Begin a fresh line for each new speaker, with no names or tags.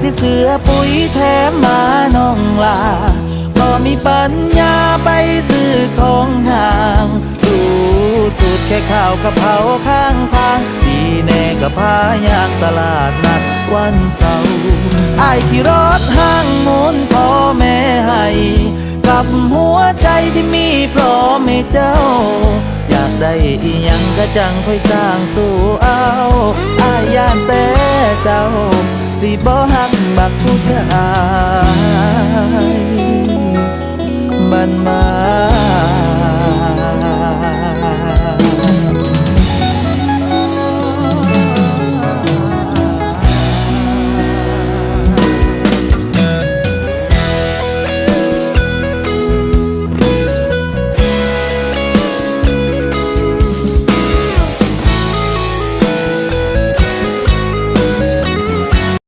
สิเสือปุ๋ยแถมมาน้องลาบ่มีปัญญาไปซื้อของห่างดูสูตรแค่ข้าวกะเพราข้างทาง ดีแน่กับพายางตลาดนัดวันเสาร์อายขี่รถห้างมุนพ่อแม่ให้กับหัวใจที่มีพร้อมให้เจ้า อยากได้อีหยังก็จังค่อยสร้างสู่เอาอายย่านแต่เจ้า สิบ่หักบักผู้ชายบันมา